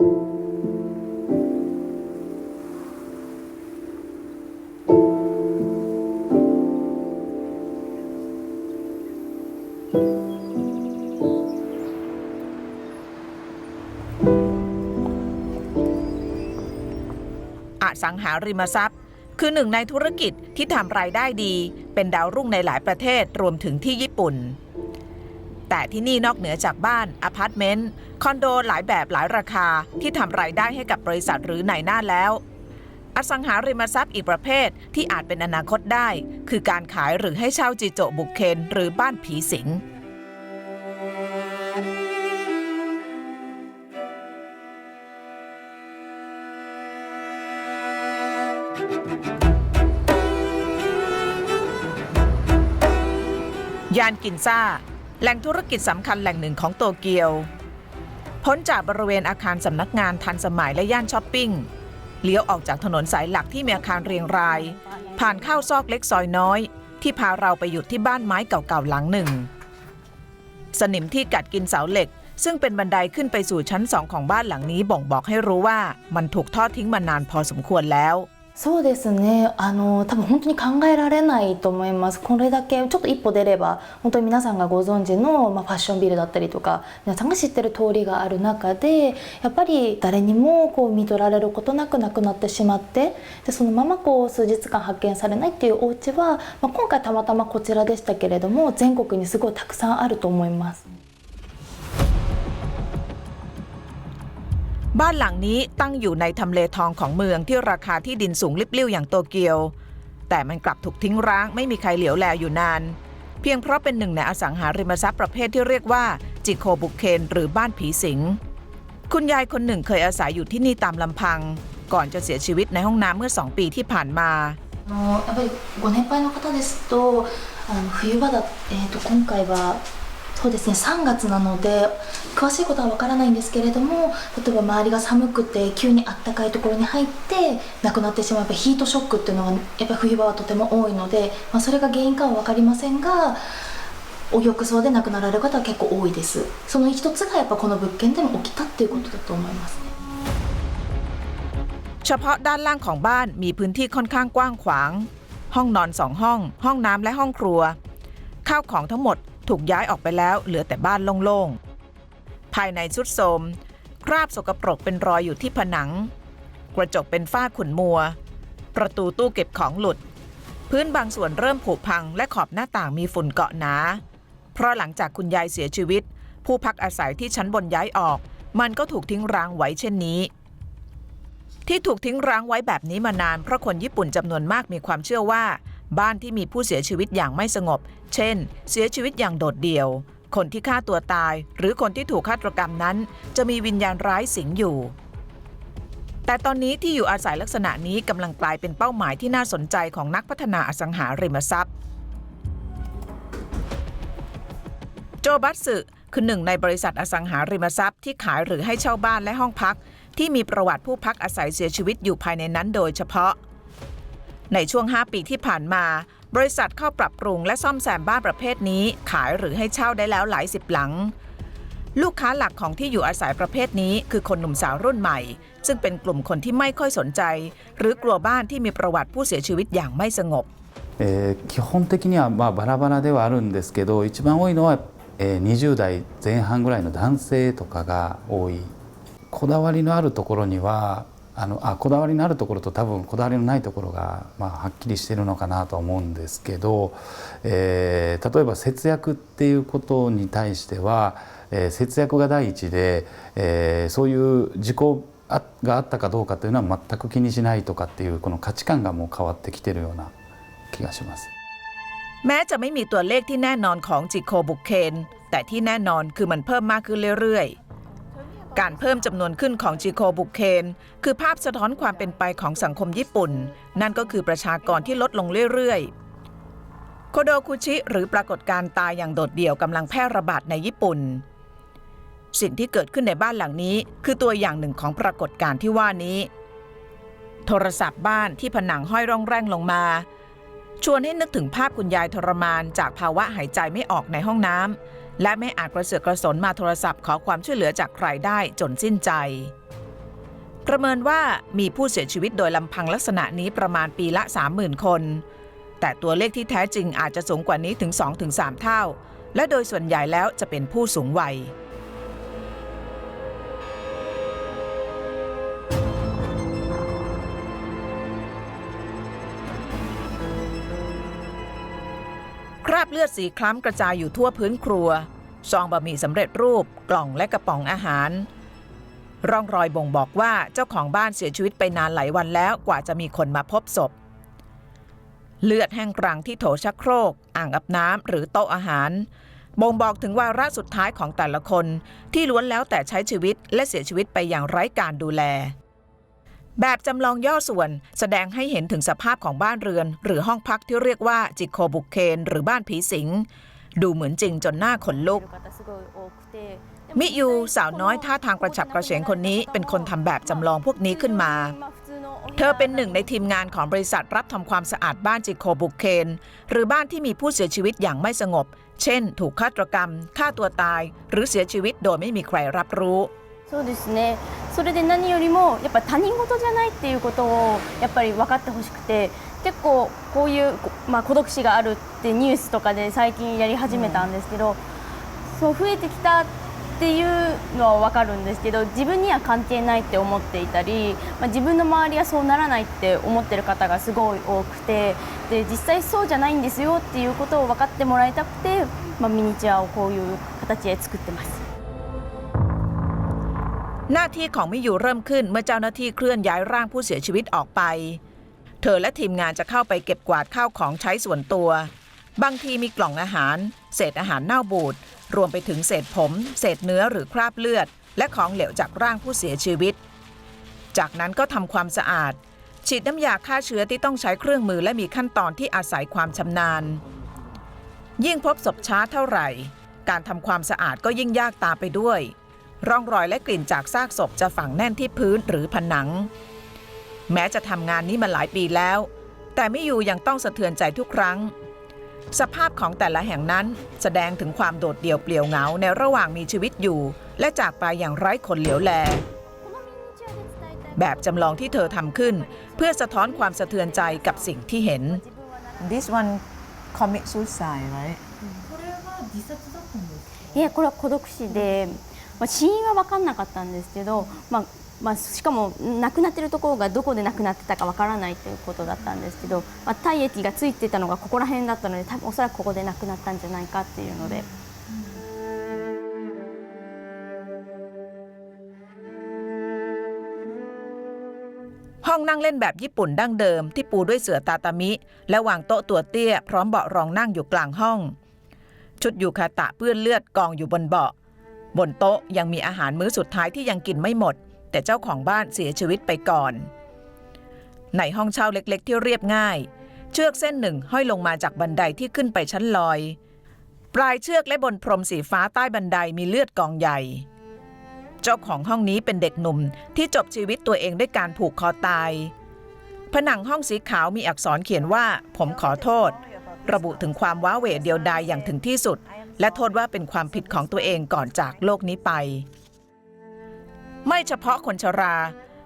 อสังหาริมทรัพย์ คือหนึ่งในธุรกิจที่ทำรายได้ดี เป็นดาวรุ่งในหลายประเทศรวมถึงที่ญี่ปุ่น แต่ที่นี่นอกเหนือจากบ้านอพาร์ตเมนต์คอนโดหลายแบบหลายราคาที่ทำรายได้ให้กับบริษัทหรือนายหน้าแล้ว อสังหาริมทรัพย์อีกประเภทที่อาจเป็นอนาคตได้ คือการขายหรือให้เช่าจิโจบุกเคนหรือบ้านผีสิงยานกินซ่า แหล่งธุรกิจสำคัญแหล่งหนึ่งของโตเกียว พ้นจากบริเวณอาคารสำนักงานทันสมัยและย่านช้อปปิ้ง เลี้ยวออกจากถนนสายหลักที่มีอาคารเรียงราย ผ่านเข้าซอกเล็กซอยน้อย ที่พาเราไปหยุดที่บ้านไม้เก่าๆหลังหนึ่ง สนิมที่กัดกินเสาเหล็ก ซึ่งเป็นบันไดขึ้นไปสู่ชั้นสองของบ้านหลังนี้บ่งบอกให้รู้ว่ามันถูกทอดทิ้งมานานพอสมควรแล้ว そうですねあの多分本当に考えられないと思いますこれだけちょっと一歩出れば本当に皆さんがご存知の、まあ、ファッションビルだったりとか皆さんが知ってる通りがある中でやっぱり誰にもこう見取られることなくなくなってしまってでそのままこう数日間発見されないっていうお家は、まあ、今回たまたまこちらでしたけれども全国にすごいたくさんあると思います。 บ้านหลังนี้ตั้งอยู่ในทำเลทองของเมืองที่ราคาที่ดินสูงลิบลิ่วอย่างโตเกียว แต่มันกลับถูกทิ้งร้างไม่มีใครเหลียวแลอยู่นาน เพียงเพราะเป็นหนึ่งในอสังหาริมทรัพย์ประเภทที่เรียกว่า จิโคบุกเคนหรือบ้านผีสิง คุณยายคนหนึ่งเคยอาศัยอยู่ที่นี่ตามลำพัง ก่อนจะเสียชีวิตในห้องน้ำเมื่อสองปีที่ผ่านมา あのやっぱりご年配の方ですとあの冬場だ、えー、と今回は そうですね3月なので詳しいことはわからないんですけれども例えば周りが寒くて急にあったかいところに入って亡くなってしまうやっぱヒートショックっていうのがやっぱ冬場はとても多いので、まあ、それが原因かは分かりませんがお浴槽で亡くなられる方は結構多いですその一つがやっぱこの物件でも起きたっていうことだと思いますね เฉพาะด้านล่างของบ้านมีพื้นที่ค่อนข้างกว้างขวาง ห้องนอนสองห้อง ห้องน้ำและห้องครัว ข้าวของทั้งหมด ถูกย้ายออกไปแล้วเหลือแต่บ้านโล่งๆ ภายในชุดโทมคราบสกปรกเป็นรอยอยู่ที่ผนัง กระจกเป็นฝ้าขุ่นมัว ประตูตู้เก็บของหลุด พื้นบางส่วนเริ่มผุพังและขอบหน้าต่างมีฝุ่นเกาะหนา เพราะหลังจากคุณยายเสียชีวิต ผู้พักอาศัยที่ชั้นบนย้ายออก มันก็ถูกทิ้งร้างไว้เช่นนี้ที่ถูกทิ้งร้างไว้แบบนี้มานานเพราะคนญี่ปุ่นจำนวนมากมีความเชื่อว่า บ้านที่มีผู้เสียชีวิตอย่างไม่สงบ เช่น เสียชีวิตอย่างโดดเดี่ยว คนที่ฆ่าตัวตาย หรือคนที่ถูกฆาตกรรมนั้น จะมีวิญญาณร้ายสิงอยู่ แต่ตอนนี้ที่อยู่อาศัยลักษณะนี้กำลังกลายเป็นเป้าหมายที่น่าสนใจของนักพัฒนาอสังหาริมทรัพย์ โจบัตสึคือหนึ่งในบริษัทอสังหาริมทรัพย์ที่ขายหรือให้เช่าบ้านและห้องพัก ที่มีประวัติผู้พักอาศัยเสียชีวิตอยู่ภายในนั้นโดยเฉพาะ ในช่วง 5 ปีที่ผ่านมา บริษัทเข้าปรับปรุงและซ่อมแซมบ้านประเภทนี้ ขายหรือให้เช่าได้แล้วหลายสิบหลัง ลูกค้าหลักของที่อยู่อาศัยประเภทนี้ คือคนหนุ่มสาวรุ่นใหม่ ซึ่งเป็นกลุ่มคนที่ไม่ค่อยสนใจ หรือกลัวบ้านที่มีประวัติผู้เสียชีวิตอย่างไม่สงบ えー基本的にはまあバラバラではあるんですけど一番多いのは、えー20代前半ぐらいの男性とかが多いこだわりのあるところには あのあこだわりのあるところと多分こだわりのないところが、まあ、はっきりしてるのかなとは思うんですけど、えー例えば節約っていうことに対しては、えー節約が第一で、えーそういう事故あがあったかどうかというのは全く気にしないとかっていうこの価値観がもう変わってきてるような気がします。 แม้จะไม่มีตัวเลขที่แน่นอนของจิโคบุกเคน แต่ที่แน่นอนคือมันเพิ่มมากขึ้นเรื่อยๆ การเพิ่มจำนวนขึ้นของจิโคบุกเคน คือภาพสะท้อนความเป็นไปของสังคมญี่ปุ่น นั่นก็คือประชากรที่ลดลงเรื่อยๆ โคโดคุชิ หรือปรากฏการณ์ตายอย่างโดดเดี่ยวกำลังแพร่ระบาดในญี่ปุ่น สิ่งที่เกิดขึ้นในบ้านหลังนี้ คือตัวอย่างหนึ่งของปรากฏการณ์ที่ว่านี้ โทรศัพท์บ้านที่ผนังห้อยร่องแร่งลงมา ชวนให้นึกถึงภาพคุณยายทรมานจากภาวะหายใจไม่ออกในห้องน้ำ และไม่อาจกระเสือกกระสนมาโทรศัพท์ขอความช่วยเหลือจากใครได้จนสิ้นใจ ประเมินว่ามีผู้เสียชีวิตโดยลำพังลักษณะนี้ประมาณปีละ 30,000 คน แต่ตัวเลขที่แท้จริงอาจจะสูงกว่านี้ถึง 2-3 เท่า และโดยส่วนใหญ่แล้วจะเป็นผู้สูงวัย ลือดสีคล้ำกระจายอยู่ทั่วพื้นครัว ซองบะหมี่สำเร็จรูปกล่องและกระป๋องอาหาร ร่องรอยบ่งบอกว่าเจ้าของบ้านเสียชีวิตไปนานหลายวันแล้วกว่าจะมีคนมาพบศพ เลือดแห้งกรังที่โถชักโครก อ่างอาบน้ำหรือโต๊ะอาหาร บ่งบอกถึงวาระสุดท้ายของแต่ละคนที่ล้วนแล้วแต่ใช้ชีวิตและเสียชีวิตไปอย่างไร้การดูแล แบบจำลองย่อส่วนแสดงให้เห็นถึงสภาพของบ้านเรือน หรือห้องพักที่เรียกว่าจิโคบุกเคนหรือบ้านผีสิง ดูเหมือนจริงจนหน้าขนลุก มิยูสาวน้อยท่าทางกระฉับกระเฉงคนนี้เป็นคนทำแบบจำลองพวกนี้ขึ้นมา เธอเป็นหนึ่งในทีมงานของบริษัทรับทำความสะอาดบ้านจิโคบุกเคน หรือบ้านที่มีผู้เสียชีวิตอย่างไม่สงบ เช่น ถูกฆาตกรรมฆ่าตัวตาย หรือเสียชีวิตโดยไม่มีใครรับรู้ そうですね それで何よりもやっぱ他人事じゃないっていうことをやっぱり分かってほしくて結構こういう、まあ、孤独死があるってニュースとかで最近やり始めたんですけど、そう増えてきたっていうのは分かるんですけど自分には関係ないって思っていたり、まあ、自分の周りはそうならないって思ってる方がすごい多くてで実際そうじゃないんですよっていうことを分かってもらいたくて、まあ、ミニチュアをこういう形で作ってます。 หน้าที่ของมิยูเริ่มขึ้นเมื่อเจ้าหน้าที่เคลื่อนย้ายร่างผู้เสียชีวิตออกไป เธอและทีมงานจะเข้าไปเก็บกวาดข้าวของใช้ส่วนตัว บางทีมีกล่องอาหาร เศษอาหารเน่าบูด รวมไปถึงเศษผม เศษเนื้อหรือคราบเลือด และของเหลวจากร่างผู้เสียชีวิต จากนั้นก็ทำความสะอาด ฉีดน้ำยาฆ่าเชื้อที่ต้องใช้เครื่องมือและมีขั้นตอนที่อาศัยความชำนาญ ยิ่งพบศพช้าเท่าไหร่ การทำความสะอาดก็ยิ่งยากตามไปด้วย ร่องรอยและกลิ่นจากซากศพจะฝังแน่นที่พื้นหรือผนัง แม้จะทำงานนี้มาหลายปีแล้ว แต่ไม่อยู่ยังต้องสะเทือนใจทุกครั้ง สภาพของแต่ละแห่งนั้นแสดงถึงความโดดเดี่ยวเปลี่ยวเหงาในระหว่างมีชีวิตอยู่ และจากไปอย่างไร้คนเหลียวแล แบบจำลองที่เธอทำขึ้น เพื่อสะท้อนความสะเทือนใจกับสิ่งที่เห็น This one commit suicide right いやこれは孤独死で、 まあ、死因は分かんなかったんですけど、まあまあ、しかも亡くなってるところがどこで亡くなってたか分からないということだったんですけど、まあ、体液がついてたのがここら辺だったので多分おそらくここで亡くなったんじゃないかっていうので。 ห้องนั่งเล่นแบบญี่ปุ่นดั้งเดิมที่ปูด้วยเสื่อตาตามิ และวางโต๊ะตัวเตี้ย พร้อมเบาะรองนั่งอยู่กลางห้อง ชุดยูคาตะเปื้อนเลือดกองอยู่บนเบาะ บนโต๊ะยังมีอาหารมื้อสุดท้ายที่ยังกินไม่หมด แต่เจ้าของบ้านเสียชีวิตไปก่อน ในห้องเช่าเล็กๆ ที่เรียบง่าย เชือกเส้นหนึ่งห้อยลงมาจากบันไดที่ขึ้นไปชั้นลอย ปลายเชือกและบนพรมสีฟ้าใต้บันไดมีเลือดกองใหญ่ เจ้าของห้องนี้เป็นเด็กหนุ่มที่จบชีวิตตัวเองด้วยการผูกคอตาย ผนังห้องสีขาวมีอักษรเขียนว่า ผมขอโทษ ระบุถึงความว้าเหวเดียวดายอย่างถึงที่สุด และโทษว่าเป็นความผิดของตัวเองก่อนจากโลกนี้ไป ไม่เฉพาะคนชรา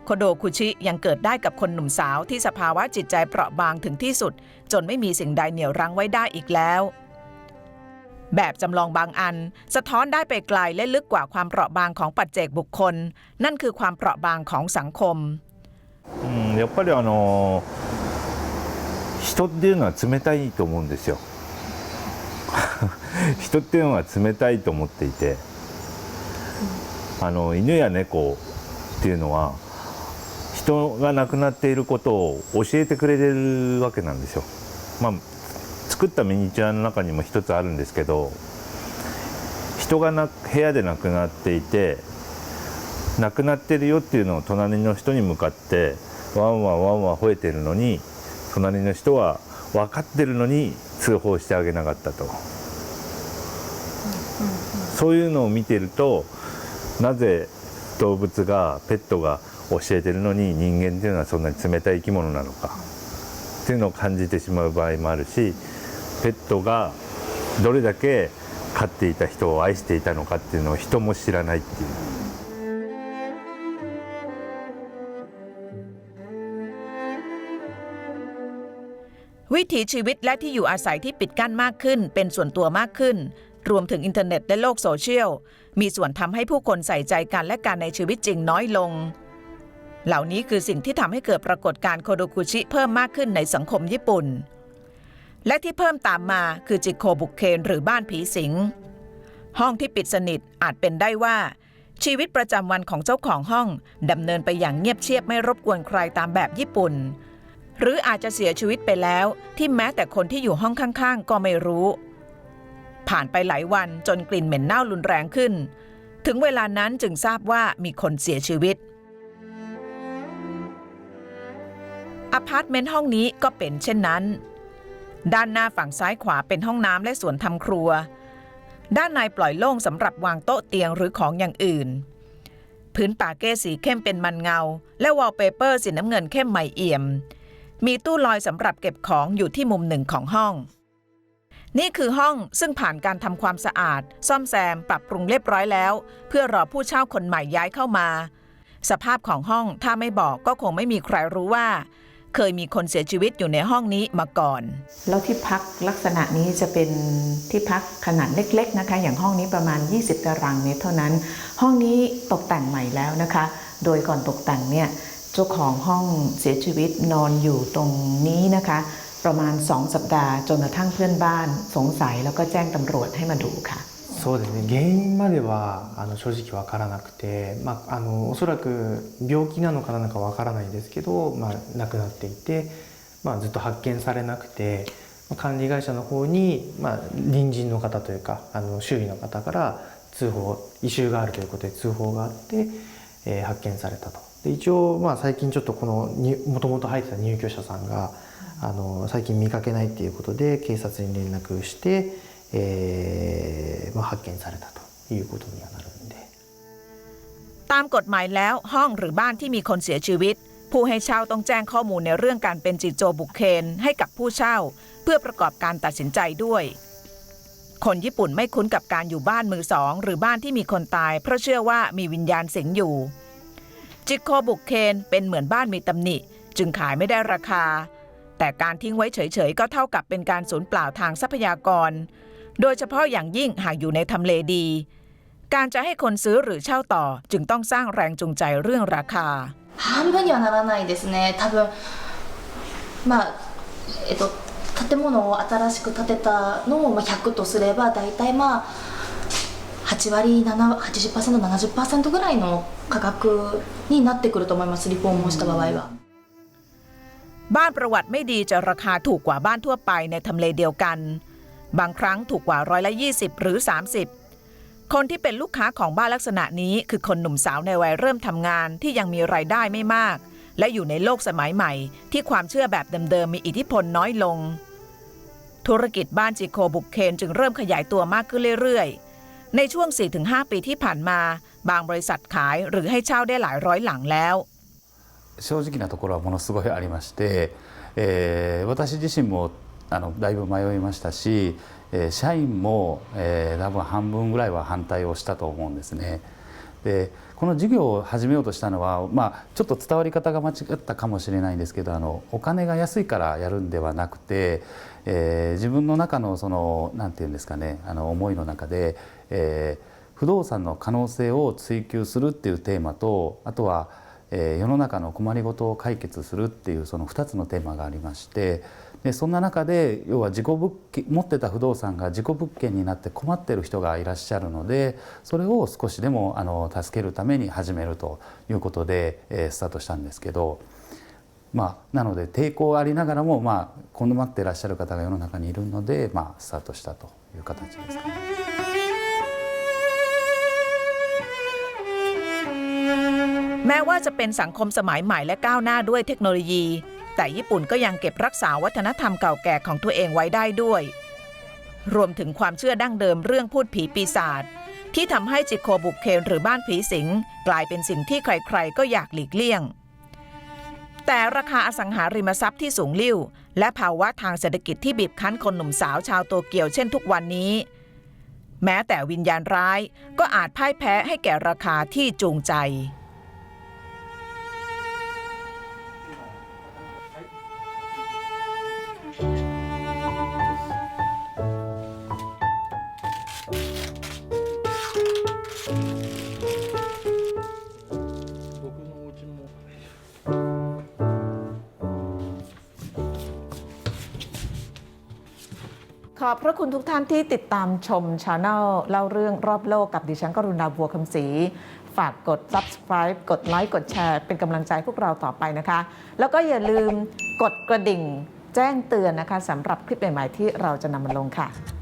โคโดคุชิยังเกิดได้กับคนหนุ่มสาวที่สภาวะจิตใจเปราะบางถึงที่สุด จนไม่มีสิ่งใดเหนี่ยวรั้งไว้ได้อีกแล้ว แบบจำลองบางอัน สะท้อนได้ไปไกลและลึกกว่าความเปราะบางของปัจเจกบุคคล นั่นคือความเปราะบางของสังคม うん、やっぱりあの人っていうのは冷たいと思うんですよ 人っていうのは冷たいと思っていてあの犬や猫っていうのは人が亡くなっていることを教えてくれるわけなんですよ。まあ、作ったミニチュアの中にも一つあるんですけど人がな部屋で亡くなっていて亡くなってるよっていうのを隣の人に向かってワンワンワンワン吠えてるのに隣の人は分かってるのに通報してあげなかったと、そういうのを見てるとなぜ動物がペットが教えてるのに人間っていうのはそんなに冷たい生き物なのかっていうのを感じてしまう場合もあるしペットがどれだけ飼っていた人を愛していたのかっていうのを人も知らないっていう。วิถีชีวิตและที่อยู่อาศัยที่ปิดกั้นมากขึ้น เป็นส่วนตัวมากขึ้น รวมถึงอินเทอร์เน็ตและโลกโซเชียล มีส่วนทำให้ผู้คนใส่ใจกันและการในชีวิตจริงน้อยลง เหล่านี้คือสิ่งที่ทำให้เกิดปรากฏการณ์โคโดกุชิเพิ่มมากขึ้นในสังคมญี่ปุ่น และที่เพิ่มตามมาคือจิโคบุกเคนหรือบ้านผีสิง ห้องที่ปิดสนิทอาจเป็นได้ว่า ชีวิตประจำวันของเจ้าของห้องดำเนินไปอย่างเงียบเชียบไม่รบกวนใครตามแบบญี่ปุ่น หรืออาจจะเสียชีวิตไปแล้วที่แม้แต่คนที่อยู่ห้องข้าง ๆ ก็ไม่รู้ ผ่านไปหลายวันจนกลิ่นเหม็นเน่ารุนแรงขึ้น ถึงเวลานั้นจึงทราบว่ามีคนเสียชีวิตอพาร์ตเมนต์ห้องนี้ก็เป็นเช่นนั้น ด้านหน้าฝั่งซ้ายขวาเป็นห้องน้ำและสวนทำครัว ด้านในปล่อยโล่งสำหรับวางโต๊ะเตียงหรือของอย่างอื่น พื้นป่าเก้สีเข้มเป็นมันเงา และวอลเปเปอร์สีน้ำเงินเข้มใหม่เอี่ยม มีตู้ลอยสำหรับเก็บของอยู่ที่มุมหนึ่งของห้อง นี่คือห้องซึ่งผ่านการทำความสะอาด ซ่อมแซมปรับปรุงเรียบร้อยแล้ว เพื่อรอผู้เช่าคนใหม่ย้ายเข้ามา สภาพของห้องถ้าไม่บอกก็คงไม่มีใครรู้ว่า เคยมีคนเสียชีวิตอยู่ในห้องนี้มาก่อน แล้วที่พักลักษณะนี้จะเป็นที่พักขนาดเล็ก ๆนะคะ อย่างห้องนี้ประมาณ 20 ตารางเมตรเท่านั้น ห้องนี้ตกแต่งใหม่แล้วนะคะ โดยก่อนตกแต่งเนี่ยเจ้าของห้องเสียชีวิตนอนอยู่ตรงนี้นะคะ ประมาณ 2 สัปดาห์ จนกระทั่งเพื่อนบ้านสงสัยแล้วก็แจ้งตำรวจให้มาดูค่ะ そうですね原因まではあの正直わからなくて、まあ、あのおそらく病気なのかなのかわからないんですけど、まあ、亡くなっていて、まあ、ずっと発見されなくてまあ管理会社の方に、まあ、隣人の方というかあの周囲の方から通報異臭があるということで通報があって、えー発見されたとで一応、まあ、最近ちょっとこのもともと入ってた入居者さんが あの最近見かけないっていうことで警察に連絡して、えーまあ、発見されたということにはなるんで。 ตามกฎหมายแล้วห้องหรือบ้านที่มีคนเสียชีวิต ผู้ให้เช่าต้องแจ้งข้อมูลในเรื่องการเป็นจิตโจบุกเคนให้กับผู้เช่า เพื่อประกอบการตัดสินใจด้วย คนญี่ปุ่นไม่คุ้นกับการอยู่บ้านมือสอง หรือบ้านที่มีคนตาย เพราะเชื่อว่ามีวิญญาณสิงอยู่ จิโคบุกเคนเป็นเหมือนบ้านมีตำหนิ จึงขายไม่ได้ราคา แต่การทิ้งไว้เฉยๆ ก็เท่ากับเป็นการสูญเปล่าทางทรัพยากร โดยเฉพาะอย่างยิ่งหากอยู่ในทำเลดี การจะให้คนซื้อหรือเช่าต่อ จึงต้องสร้างแรงจูงใจเรื่องราคา 半分にはならないですね多分まあえっと建物を新しく建てたのをまあ100とすれば大体まあ8割7 80%、70%ぐらいの価格になってくると思いますリフォームをした場合は。 บ้านประวัติไม่ดีจะราคาถูกกว่าบ้านทั่วไปในทำเลเดียวกัน บางครั้งถูกกว่าร้อยละ20 หรือ 30 คนที่เป็นลูกค้าของบ้านลักษณะนี้คือคนหนุ่มสาวในวัยเริ่มทำงานที่ยังมีรายได้ไม่มาก และอยู่ในโลกสมัยใหม่ ที่ความเชื่อแบบเดิมๆมีอิทธิพลน้อยลง ธุรกิจบ้านจิโคบุกเคนจึงเริ่มขยายตัวมากขึ้นเรื่อยๆ ในช่วง 4-5 ปีที่ผ่านมา บางบริษัทขายหรือให้เช่าได้หลายร้อยหลังแล้ว 正直なところはものすごいありまして、えー私自身もあのだいぶ迷いましたし、えー社員も、えー多分半分ぐらいは反対をしたと思うんですね。でこの事業を始めようとしたのは、まあ、ちょっと伝わり方が間違ったかもしれないんですけどあのお金が安いからやるんではなくて、えー自分の中のそのなんて言うんですかねあの思いの中で、えー不動産の可能性を追求するっていうテーマとあとは、え世の中の困りごとを解決するっていうその2つのテーマがありましてでそんな中で要は自己物件持ってた不動産が自己物件になって困ってる人がいらっしゃるのでそれを少しでもあの助けるために始めるということで、えースタートしたんですけど。まあ、なので抵抗ありながらも、まあ、困ってらっしゃる方が世の中にいるので、まあ、スタートしたという形ですかね。 แม้ว่าจะเป็นสังคมสมัยใหม่และก้าวหน้าด้วยเทคโนโลยี แต่ญี่ปุ่นก็ยังเก็บรักษาวัฒนธรรมเก่าแก่ของตัวเองไว้ได้ด้วย รวมถึงความเชื่อดั้งเดิมเรื่องพูดผีปีศาจที่ทำให้จิโคบุกเคนหรือบ้านผีสิง กลายเป็นสิ่งที่ใครๆ ก็อยากหลีกเลี่ยง แต่ราคาอสังหาริมทรัพย์ที่สูงลิ่ว และภาวะทางเศรษฐกิจที่บีบคั้นคนหนุ่มสาวชาวโตเกียวเช่นทุกวันนี้ แม้แต่วิญญาณร้ายก็อาจพ่ายแพ้ให้แก่ราคาที่จูงใจ「 อบพระคุณทุกท่านที่ติดตามชมช anel เล่าเรื่องรอบโลกกับดิฉันกรุณาบัวคำศรีฝากกด subscribe กดไลค์กดแชร์เป็นกำลังใจพวกเราต่อไปนะคะ แล้วก็อย่าลืมกดกระดิ่งแจ้งเตือนนะคะสำหรับคลิปใหม่ๆที่เราจะนำมาลงค่ะ